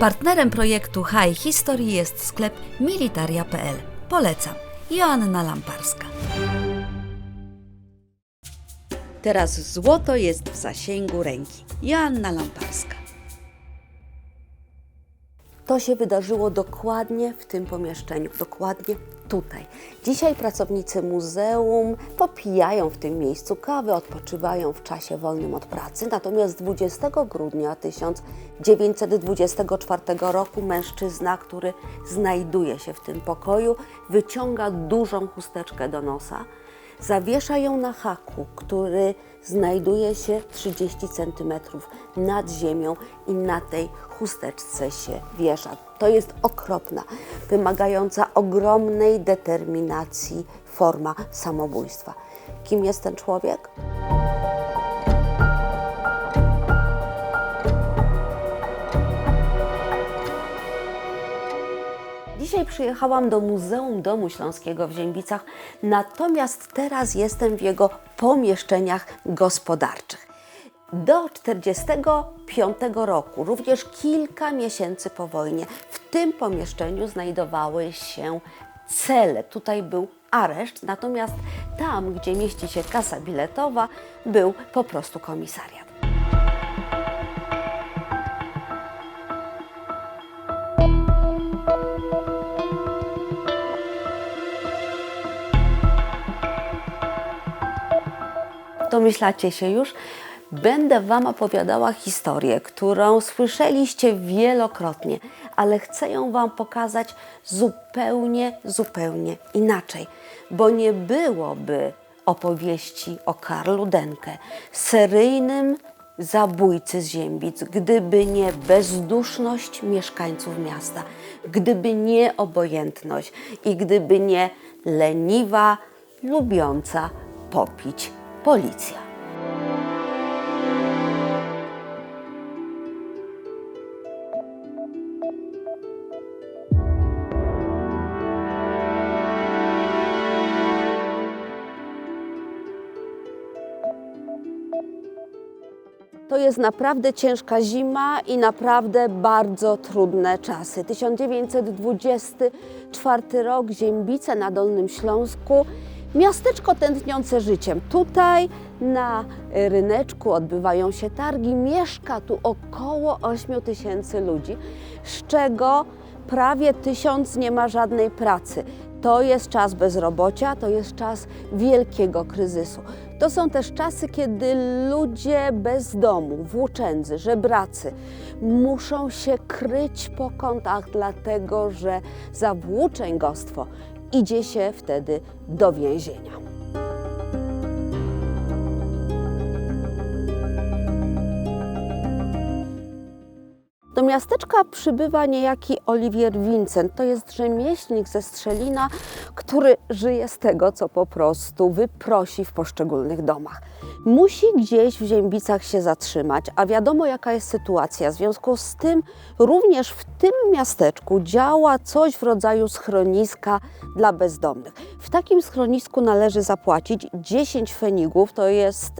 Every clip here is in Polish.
Partnerem projektu High History jest sklep militaria.pl. Polecam. Joanna Lamparska. Teraz złoto jest w zasięgu ręki. Joanna Lamparska. To się wydarzyło dokładnie w tym pomieszczeniu, dokładnie tutaj. Dzisiaj pracownicy muzeum popijają w tym miejscu kawę, odpoczywają w czasie wolnym od pracy. Natomiast 20 grudnia 1924 roku mężczyzna, który znajduje się w tym pokoju, wyciąga dużą chusteczkę do nosa, zawiesza ją na haku, który znajduje się 30 cm nad ziemią i na tej chusteczce się wiesza. To jest okropna, wymagająca ogromnej determinacji forma samobójstwa. Kim jest ten człowiek? Dzisiaj przyjechałam do Muzeum Domu Śląskiego w Ziębicach, natomiast teraz jestem w jego pomieszczeniach gospodarczych. Do 1945 roku, również kilka miesięcy po wojnie, w tym pomieszczeniu znajdowały się cele. Tutaj był areszt, natomiast tam, gdzie mieści się kasa biletowa, był po prostu komisariat. Domyślacie się już? Będę Wam opowiadała historię, którą słyszeliście wielokrotnie, ale chcę ją Wam pokazać zupełnie, zupełnie inaczej, bo nie byłoby opowieści o Karlu Denke, seryjnym zabójcy z Ziębic, gdyby nie bezduszność mieszkańców miasta, gdyby nie obojętność i gdyby nie leniwa, lubiąca popić policja. To jest naprawdę ciężka zima i naprawdę bardzo trudne czasy. 1924 rok, Ziębice na Dolnym Śląsku. Miasteczko tętniące życiem. Tutaj na ryneczku odbywają się targi. Mieszka tu około 8 tysięcy ludzi, z czego prawie tysiąc nie ma żadnej pracy. To jest czas bezrobocia, to jest czas wielkiego kryzysu. To są też czasy, kiedy ludzie bez domu, włóczędzy, żebracy muszą się kryć po kątach, dlatego że za włóczęgostwo idzie się wtedy do więzienia. Do miasteczka przybywa niejaki Oliwier Vincent. To jest rzemieślnik ze Strzelina, który żyje z tego, co po prostu wyprosi w poszczególnych domach. Musi gdzieś w Ziębicach się zatrzymać, a wiadomo jaka jest sytuacja. W związku z tym również w tym miasteczku działa coś w rodzaju schroniska dla bezdomnych. W takim schronisku należy zapłacić 10 fenigów, to jest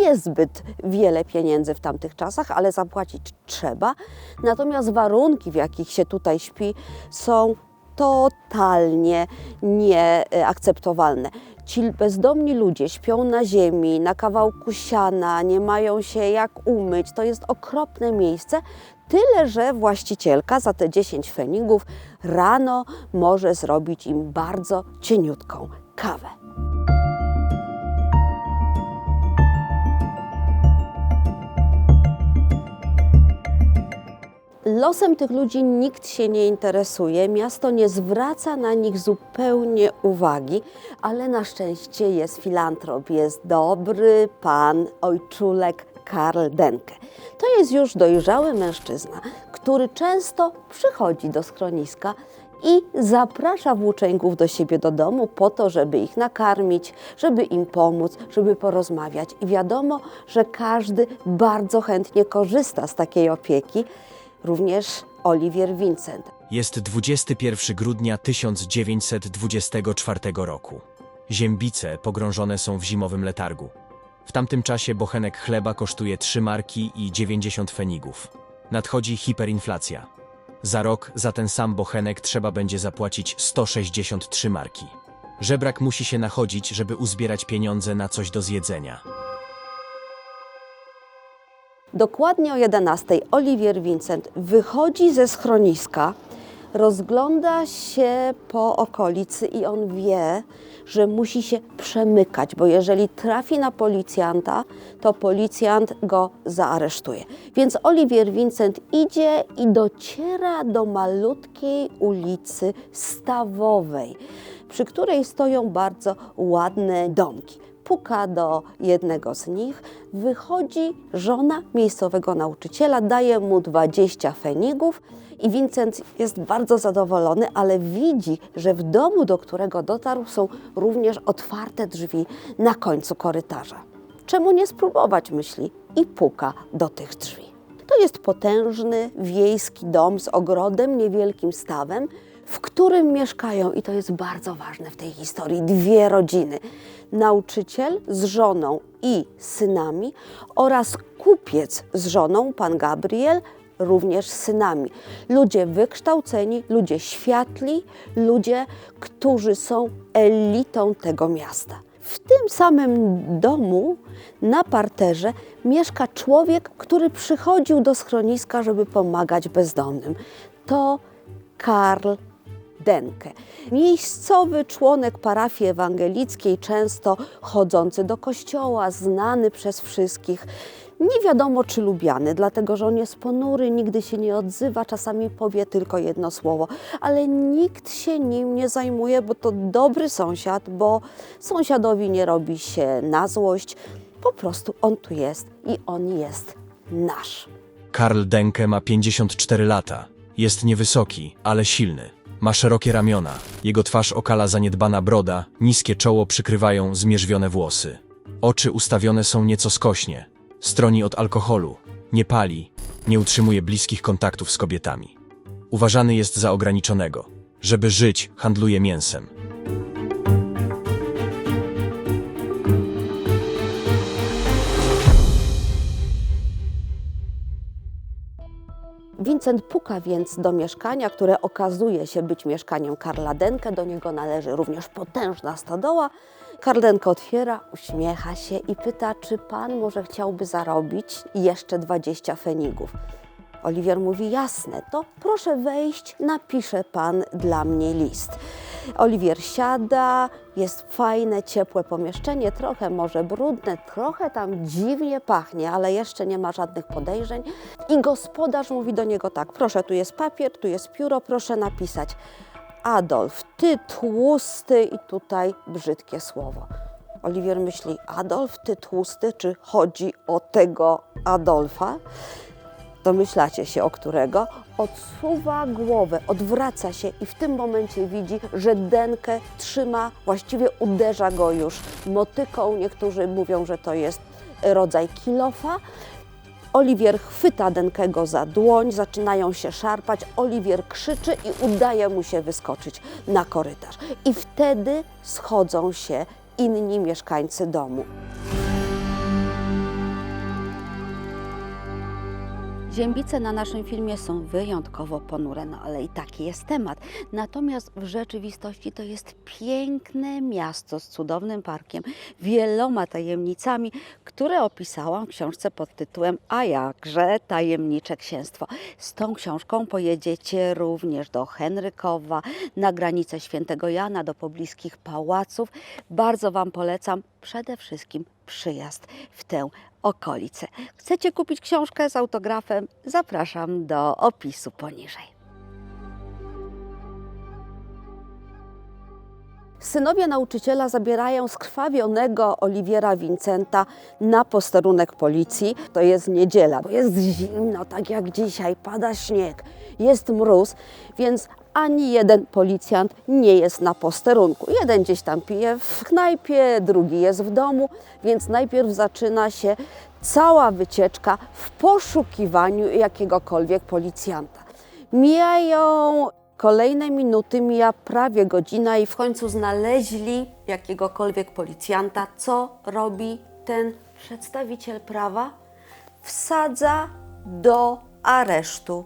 niezbyt wiele pieniędzy w tamtych czasach, ale zapłacić trzeba. Natomiast warunki, w jakich się tutaj śpi, są totalnie nieakceptowalne. Ci bezdomni ludzie śpią na ziemi, na kawałku siana, nie mają się jak umyć. To jest okropne miejsce. Tyle, że właścicielka za te 10 fenigów rano może zrobić im bardzo cieniutką kawę. Losem tych ludzi nikt się nie interesuje, miasto nie zwraca na nich zupełnie uwagi, ale na szczęście jest filantrop, jest dobry pan ojczulek Karl Denke. To jest już dojrzały mężczyzna, który często przychodzi do schroniska i zaprasza włóczęgów do siebie do domu po to, żeby ich nakarmić, żeby im pomóc, żeby porozmawiać. I wiadomo, że każdy bardzo chętnie korzysta z takiej opieki również Oliwier Vincent. Jest 21 grudnia 1924 roku. Ziębice pogrążone są w zimowym letargu. W tamtym czasie bochenek chleba kosztuje 3 marki i 90 fenigów. Nadchodzi hiperinflacja. Za rok za ten sam bochenek trzeba będzie zapłacić 163 marki. Żebrak musi się nachodzić, żeby uzbierać pieniądze na coś do zjedzenia. Dokładnie o 11 Oliwier Vincent wychodzi ze schroniska, rozgląda się po okolicy i on wie, że musi się przemykać, bo jeżeli trafi na policjanta, to policjant go zaaresztuje. Więc Oliwier Vincent idzie i dociera do malutkiej ulicy Stawowej, przy której stoją bardzo ładne domki puka do jednego z nich, wychodzi żona miejscowego nauczyciela, daje mu 20 fenigów i Vincent jest bardzo zadowolony, ale widzi, że w domu, do którego dotarł, są również otwarte drzwi na końcu korytarza. Czemu nie spróbować, myśli, i puka do tych drzwi. To jest potężny wiejski dom z ogrodem, niewielkim stawem, w którym mieszkają, i to jest bardzo ważne w tej historii, dwie rodziny. Nauczyciel z żoną i synami oraz kupiec z żoną, pan Gabriel, również synami. Ludzie wykształceni, ludzie światli, ludzie, którzy są elitą tego miasta. W tym samym domu na parterze mieszka człowiek, który przychodził do schroniska, żeby pomagać bezdomnym. To Karl Denke. Miejscowy członek parafii ewangelickiej, często chodzący do kościoła, znany przez wszystkich. Nie wiadomo, czy lubiany, dlatego że on jest ponury, nigdy się nie odzywa, czasami powie tylko jedno słowo, ale nikt się nim nie zajmuje, bo to dobry sąsiad, bo sąsiadowi nie robi się na złość. Po prostu on tu jest i on jest nasz. Karl Denke ma 54 lata. Jest niewysoki, ale silny. Ma szerokie ramiona. Jego twarz okala zaniedbana broda, niskie czoło przykrywają zmierzwione włosy. Oczy ustawione są nieco skośnie. Stroni od alkoholu. Nie pali. Nie utrzymuje bliskich kontaktów z kobietami. Uważany jest za ograniczonego. Żeby żyć, handluje mięsem. Vincent puka więc do mieszkania, które okazuje się być mieszkaniem Karla Denke. Do niego należy również potężna stodoła. Karl Denke otwiera, uśmiecha się i pyta, czy pan może chciałby zarobić jeszcze 20 fenigów. Oliwier mówi, jasne, to proszę wejść, napisze pan dla mnie list. Oliwier siada, jest fajne, ciepłe pomieszczenie, trochę może brudne, trochę tam dziwnie pachnie, ale jeszcze nie ma żadnych podejrzeń. I gospodarz mówi do niego tak, proszę, tu jest papier, tu jest pióro, proszę napisać. Adolf, ty tłusty i tutaj brzydkie słowo. Oliwier myśli, Adolf, ty tłusty, czy chodzi o tego Adolfa? Domyślacie się o którego? Odsuwa głowę, odwraca się i w tym momencie widzi, że Denkę trzyma, właściwie uderza go już motyką. Niektórzy mówią, że to jest rodzaj kilofa. Oliwier chwyta Denkego za dłoń, zaczynają się szarpać. Oliwier krzyczy i udaje mu się wyskoczyć na korytarz. I wtedy schodzą się inni mieszkańcy domu. Ziębice na naszym filmie są wyjątkowo ponure, no ale i taki jest temat. Natomiast w rzeczywistości to jest piękne miasto z cudownym parkiem, wieloma tajemnicami, które opisałam w książce pod tytułem A jakże tajemnicze księstwo. Z tą książką pojedziecie również do Henrykowa, na granicę Świętego Jana, do pobliskich pałaców. Bardzo Wam polecam przede wszystkim przyjazd w tę okolicę. Chcecie kupić książkę z autografem? Zapraszam do opisu poniżej. Synowie nauczyciela zabierają skrwawionego Oliwiera Vincenta na posterunek policji. To jest niedziela, bo jest zimno, tak jak dzisiaj, pada śnieg, jest mróz, więc ani jeden policjant nie jest na posterunku. Jeden gdzieś tam pije w knajpie, drugi jest w domu, więc najpierw zaczyna się cała wycieczka w poszukiwaniu jakiegokolwiek policjanta. Mijają kolejne minuty, mija prawie godzina i w końcu znaleźli jakiegokolwiek policjanta. Co robi ten przedstawiciel prawa? Wsadza do aresztu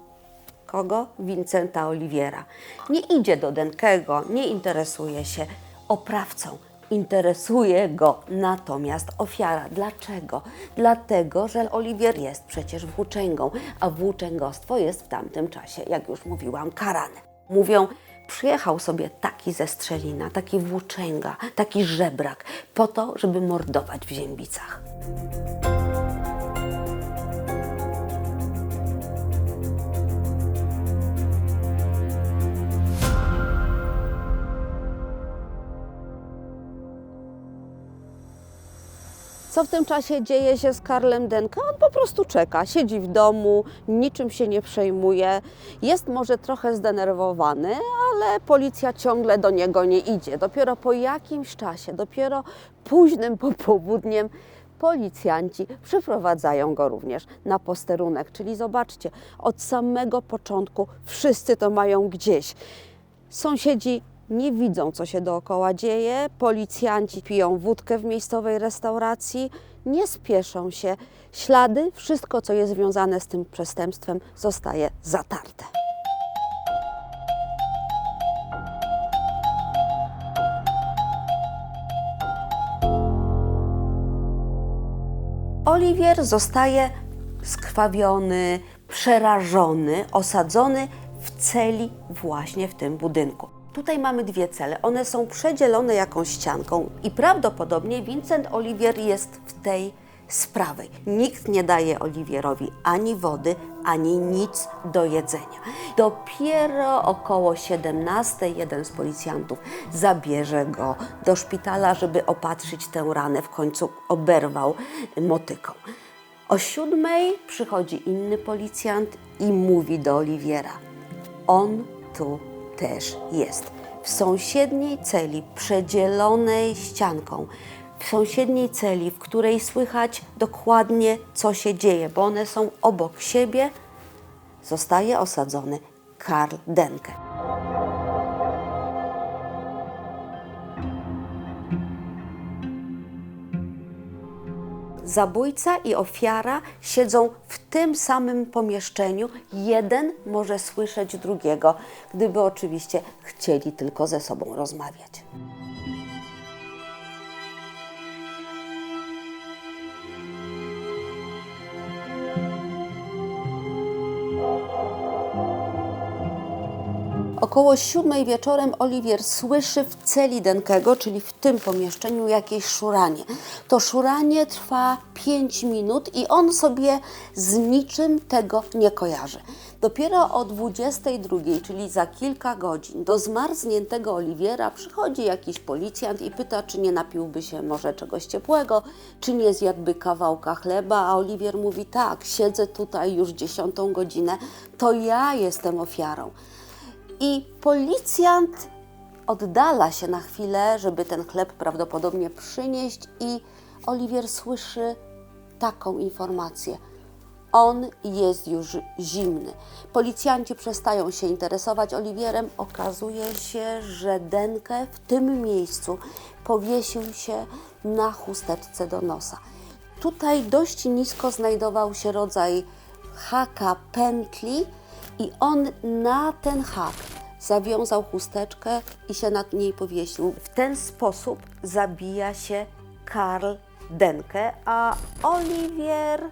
Kogo? Vincenta Oliviera. Nie idzie do Denkego, nie interesuje się oprawcą. Interesuje go natomiast ofiara. Dlaczego? Dlatego, że Oliwier jest przecież włóczęgą, a włóczęgostwo jest w tamtym czasie, jak już mówiłam, karane. Mówią, przyjechał sobie taki ze Strzelina, taki włóczęga, taki żebrak, po to, żeby mordować w Ziębicach. Co w tym czasie dzieje się z Karlem Denke? On po prostu czeka, siedzi w domu, niczym się nie przejmuje. Jest może trochę zdenerwowany, ale policja ciągle do niego nie idzie. Dopiero po jakimś czasie, dopiero późnym popołudniem policjanci przyprowadzają go również na posterunek. Czyli zobaczcie, od samego początku wszyscy to mają gdzieś. Sąsiedzi nie widzą, co się dookoła dzieje. Policjanci piją wódkę w miejscowej restauracji, nie spieszą się. Ślady, wszystko, co jest związane z tym przestępstwem, zostaje zatarte. Oliwier zostaje skrwawiony, przerażony, osadzony w celi właśnie w tym budynku. Tutaj mamy dwie cele. One są przedzielone jakąś ścianką i prawdopodobnie Vincent Olivier jest w tej z prawej. Nikt nie daje Oliwierowi ani wody, ani nic do jedzenia. Dopiero około 17 jeden z policjantów zabierze go do szpitala, żeby opatrzyć tę ranę. W końcu oberwał motyką. O siódmej przychodzi inny policjant i mówi do Oliwiera: On tu też jest. W sąsiedniej celi, przedzielonej ścianką, w sąsiedniej celi, w której słychać dokładnie, co się dzieje, bo one są obok siebie, zostaje osadzony Karl Denke. Zabójca i ofiara siedzą w tym samym pomieszczeniu. Jeden może słyszeć drugiego, gdyby oczywiście chcieli tylko ze sobą rozmawiać. Około siódmej wieczorem Oliwier słyszy w celi Denkego, czyli w tym pomieszczeniu, jakieś szuranie. To szuranie trwa 5 minut i on sobie z niczym tego nie kojarzy. Dopiero o 22, czyli za kilka godzin, do zmarzniętego Oliwiera przychodzi jakiś policjant i pyta, czy nie napiłby się może czegoś ciepłego, czy nie zjadłby kawałka chleba, a Oliwier mówi tak, siedzę tutaj już dziesiątą godzinę, to ja jestem ofiarą. I policjant oddala się na chwilę, żeby ten chleb prawdopodobnie przynieść, i Oliwier słyszy taką informację. On jest już zimny. Policjanci przestają się interesować Oliwierem. Okazuje się, że Denke w tym miejscu powiesił się na chusteczce do nosa. Tutaj dość nisko znajdował się rodzaj haka pętli i on na ten hak zawiązał chusteczkę i się nad niej powiesił. W ten sposób zabija się Karl Denke, a Oliwier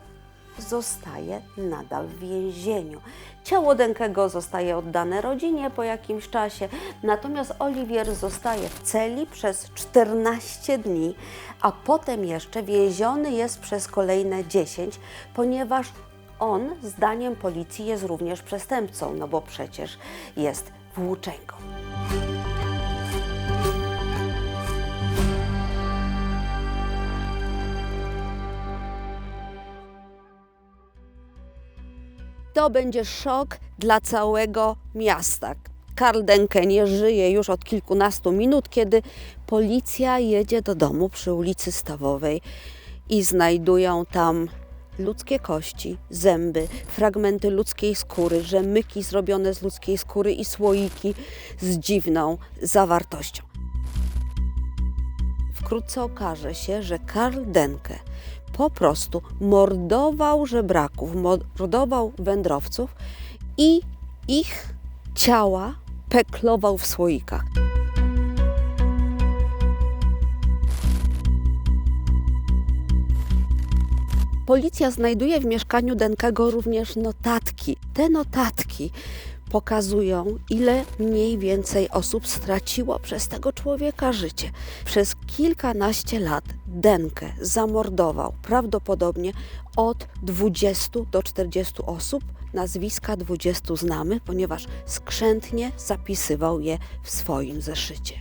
zostaje nadal w więzieniu. Ciało Denkego zostaje oddane rodzinie po jakimś czasie, natomiast Oliwier zostaje w celi przez 14 dni, a potem jeszcze więziony jest przez kolejne 10, ponieważ on, zdaniem policji, jest również przestępcą, no bo przecież jest włóczęgą. To będzie szok dla całego miasta. Karl Denke nie żyje już od kilkunastu minut, kiedy policja jedzie do domu przy ulicy Stawowej i znajdują tam ludzkie kości, zęby, fragmenty ludzkiej skóry, rzemyki zrobione z ludzkiej skóry i słoiki z dziwną zawartością. Wkrótce okaże się, że Karl Denke po prostu mordował żebraków, mordował wędrowców i ich ciała peklował w słoikach. Policja znajduje w mieszkaniu Denkego również notatki. Te notatki pokazują, ile mniej więcej osób straciło przez tego człowieka życie. Przez kilkanaście lat Denkę zamordował prawdopodobnie od 20 do 40 osób. Nazwiska 20 znamy, ponieważ skrzętnie zapisywał je w swoim zeszycie.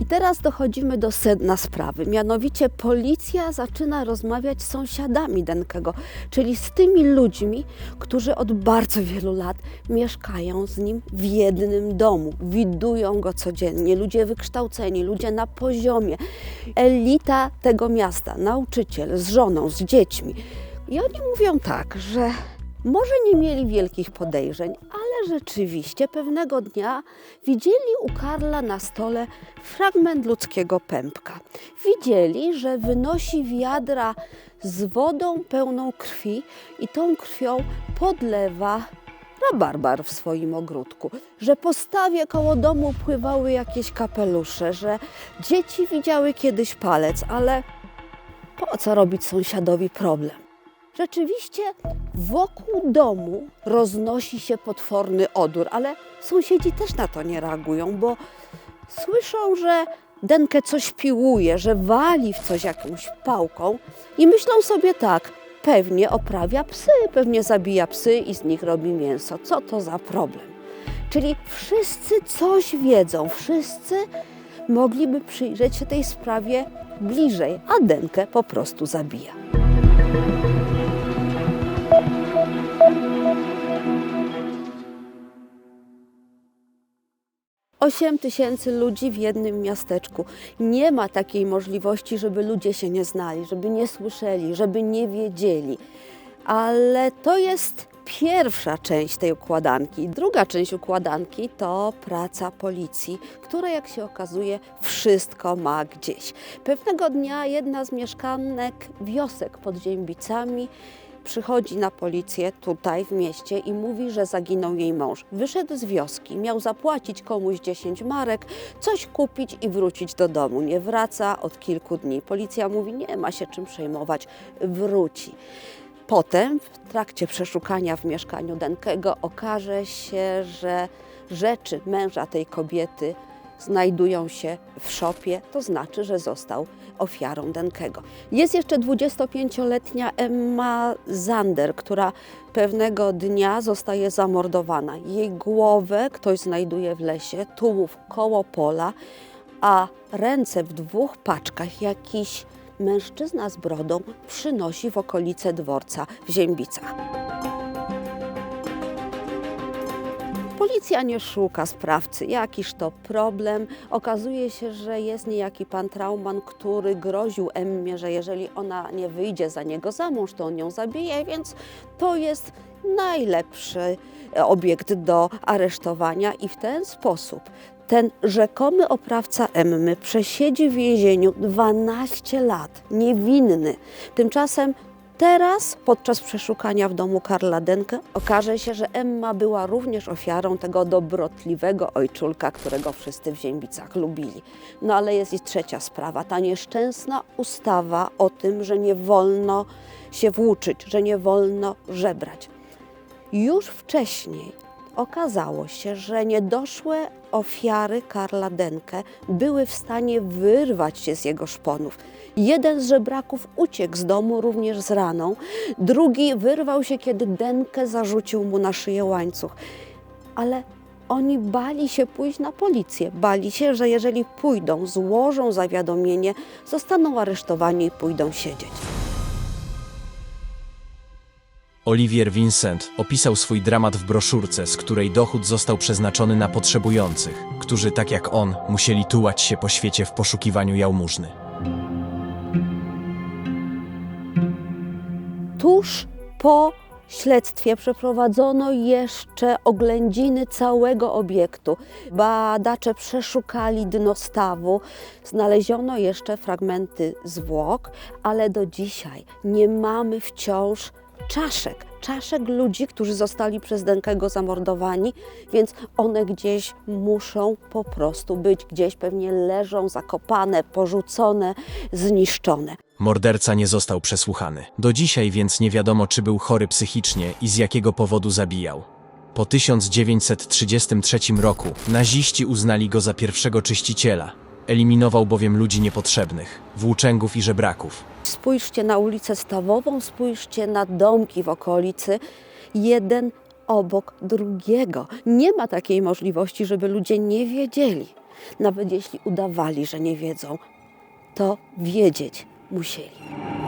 I teraz dochodzimy do sedna sprawy. Mianowicie policja zaczyna rozmawiać z sąsiadami Denkego, czyli z tymi ludźmi, którzy od bardzo wielu lat mieszkają z nim w jednym domu. Widują go codziennie. Ludzie wykształceni, ludzie na poziomie. Elita tego miasta, nauczyciel z żoną, z dziećmi. I oni mówią tak, że może nie mieli wielkich podejrzeń, ale rzeczywiście pewnego dnia widzieli u Karla na stole fragment ludzkiego pępka. Widzieli, że wynosi wiadra z wodą pełną krwi i tą krwią podlewa rabarbar w swoim ogródku, że po stawie koło domu pływały jakieś kapelusze, że dzieci widziały kiedyś palec, ale po co robić sąsiadowi problem? Rzeczywiście wokół domu roznosi się potworny odór, ale sąsiedzi też na to nie reagują, bo słyszą, że Denkę coś piłuje, że wali w coś jakąś pałką i myślą sobie tak, pewnie oprawia psy, pewnie zabija psy i z nich robi mięso. Co to za problem? Czyli wszyscy coś wiedzą, wszyscy mogliby przyjrzeć się tej sprawie bliżej, a Denkę po prostu zabija. 8 tysięcy ludzi w jednym miasteczku. Nie ma takiej możliwości, żeby ludzie się nie znali, żeby nie słyszeli, żeby nie wiedzieli. Ale to jest pierwsza część tej układanki. Druga część układanki to praca policji, która jak się okazuje wszystko ma gdzieś. Pewnego dnia jedna z mieszkanek wiosek pod Ziębicami przychodzi na policję tutaj w mieście i mówi, że zaginął jej mąż. Wyszedł z wioski, miał zapłacić komuś 10 marek, coś kupić i wrócić do domu. Nie wraca od kilku dni. Policja mówi, nie ma się czym przejmować, wróci. Potem w trakcie przeszukania w mieszkaniu Denkego okaże się, że rzeczy męża tej kobiety znajdują się w szopie, to znaczy, że został ofiarą Denkego. Jest jeszcze 25-letnia Emma Zander, która pewnego dnia zostaje zamordowana. Jej głowę ktoś znajduje w lesie, tułów koło pola, a ręce w dwóch paczkach jakiś mężczyzna z brodą przynosi w okolice dworca w Ziębicach. Policja nie szuka sprawcy, jakiż to problem. Okazuje się, że jest niejaki pan Trauman, który groził Emmie, że jeżeli ona nie wyjdzie za niego za mąż, to on ją zabije, więc to jest najlepszy obiekt do aresztowania i w ten sposób ten rzekomy oprawca Emmy przesiedzi w więzieniu 12 lat, niewinny. Tymczasem Teraz, podczas przeszukania w domu Karla Denke, okaże się, że Emma była również ofiarą tego dobrotliwego ojczulka, którego wszyscy w Ziębicach lubili. No ale jest i trzecia sprawa, ta nieszczęsna ustawa o tym, że nie wolno się włóczyć, że nie wolno żebrać. Już wcześniej okazało się, że niedoszłe ofiary Karla Denke były w stanie wyrwać się z jego szponów. Jeden z żebraków uciekł z domu również z raną, drugi wyrwał się, kiedy Denke zarzucił mu na szyję łańcuch. Ale oni bali się pójść na policję. Bali się, że jeżeli pójdą, złożą zawiadomienie, zostaną aresztowani i pójdą siedzieć. Olivier Vincent opisał swój dramat w broszurce, z której dochód został przeznaczony na potrzebujących, którzy, tak jak on, musieli tułać się po świecie w poszukiwaniu jałmużny. Tuż po śledztwie przeprowadzono jeszcze oględziny całego obiektu. Badacze przeszukali dno stawu, znaleziono jeszcze fragmenty zwłok, ale do dzisiaj nie mamy wciąż czaszek, czaszek ludzi, którzy zostali przez Denkego zamordowani, więc one gdzieś muszą po prostu być, gdzieś pewnie leżą zakopane, porzucone, zniszczone. Morderca nie został przesłuchany. Do dzisiaj więc nie wiadomo, czy był chory psychicznie i z jakiego powodu zabijał. Po 1933 roku naziści uznali go za pierwszego czyściciela. Eliminował bowiem ludzi niepotrzebnych, włóczęgów i żebraków. Spójrzcie na ulicę Stawową, spójrzcie na domki w okolicy, jeden obok drugiego. Nie ma takiej możliwości, żeby ludzie nie wiedzieli. Nawet jeśli udawali, że nie wiedzą, to wiedzieć musieli.